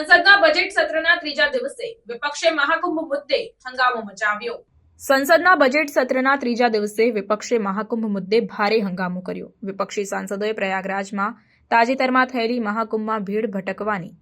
સંસદના બજેટ સત્રના ત્રીજા દિવસે વિપક્ષે મહાકુંભ મુદ્દે હંગામો મચાવ્યો. સંસદના બજેટ સત્રના ત્રીજા દિવસે વિપક્ષે મહાકુંભ મુદ્દે ભારે હંગામો કર્યો. વિપક્ષી સાંસદોએ પ્રયાગરાજમાં તાજેતરમાં થયેલી મહાકુંભમાં ભીડ ભટકવાની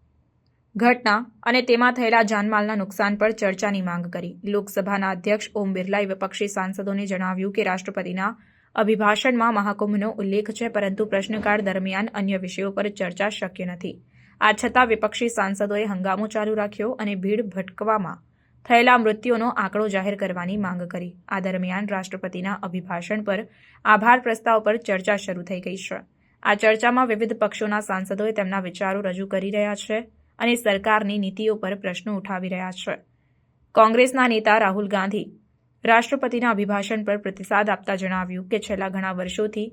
ઘટના અને તેમાં થયેલા જાનમાલના નુકસાન પર ચર્ચાની માંગ કરી. લોકસભાના અધ્યક્ષ ઓમ બિરલાએ વિપક્ષી સાંસદોને જણાવ્યું કે રાષ્ટ્રપતિના અભિભાષણમાં મહાકુંભનો ઉલ્લેખ છે, પરંતુ પ્રશ્નકાળ દરમિયાન અન્ય વિષયો પર ચર્ચા શક્ય નથી. આ છતાં વિપક્ષી સાંસદોએ હંગામો ચાલુ રાખ્યો અને ભીડ ભટકવામાં થયેલા મૃત્યુનો આંકડો જાહેર કરવાની માંગ કરી. આ દરમિયાન રાષ્ટ્રપતિના અભિભાષણ પર આભાર પ્રસ્તાવ પર ચર્ચા શરૂ થઈ ગઈ છે. આ ચર્ચામાં વિવિધ પક્ષોના સાંસદોએ તેમના વિચારો રજૂ કરી રહ્યા છે અને સરકારની નીતિઓ પર પ્રશ્નો ઉઠાવી રહ્યા છે. કોંગ્રેસના નેતા રાહુલ ગાંધી રાષ્ટ્રપતિના અભિભાષણ પર પ્રતિસાદ આપતા જણાવ્યું કે છેલ્લા ઘણા વર્ષોથી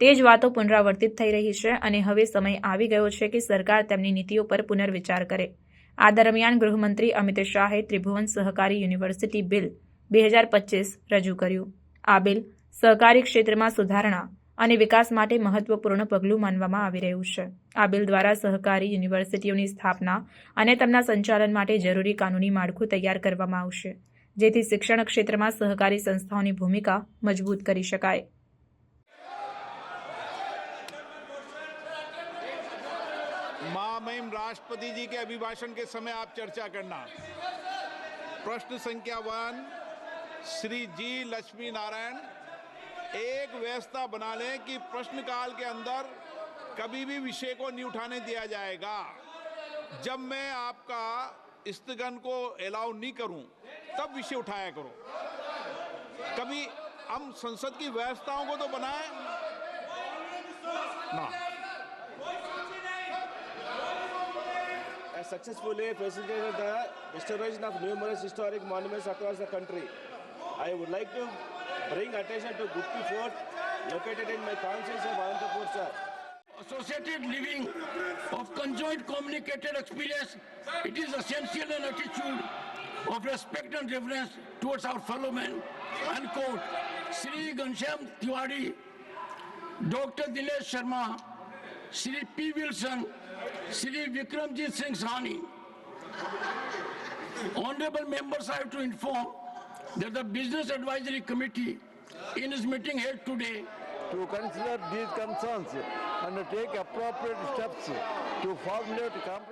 તે જ વાતો પુનરાવર્તિત થઈ રહી છે અને હવે સમય આવી ગયો છે કે સરકાર તેમની નીતિઓ પર પુનર્વિચાર કરે. આ દરમિયાન ગૃહમંત્રી અમિત શાહે ત્રિભુવન સહકારી યુનિવર્સિટી બિલ બે હજાર રજૂ કર્યું. આ બિલ સહકારી ક્ષેત્રમાં સુધારણા અને વિકાસ માટે મહત્વપૂર્ણ પગલું માનવામાં આવી રહ્યું છે. આ બિલ દ્વારા સહકારી યુનિવર્સિટીઓની સ્થાપના અને તેમના સંચાલન માટે જરૂરી કાનૂની માળખું તૈયાર કરવામાં આવશે, જેથી શિક્ષણ ક્ષેત્રમાં સહકારી સંસ્થાઓની ભૂમિકા મજબૂત કરી શકાય. महामहिम राष्ट्रपति जी के अभिभाषण के समय आप चर्चा करना। प्रश्न संख्या वन, श्री जी लक्ष्मी नारायण, एक व्यवस्था बना लें कि प्रश्नकाल के अंदर कभी भी विषय को नहीं उठाने दिया जाएगा। जब मैं आपका स्थगन को अलाउ नहीं करूँ, तब विषय उठाया करो। कभी हम संसद की व्यवस्थाओं को तो बनाए? ना। Successfully facilitated the restoration of numerous historic monuments across the country. I would like to bring attention to Gupti Fort, located in my constituency of sir. associated living of conjoint communicated experience, it is essential an attitude of respect and reverence towards our fellow men. Unquote. Sri Ghanshyam Tiwari, Dr. Dinesh Sharma, Sri P. Wilson, Sri Vikramjit Singh Sahni. Honorable members, I have to inform that the Business Advisory Committee in its meeting held today to consider these concerns and take appropriate steps to formulate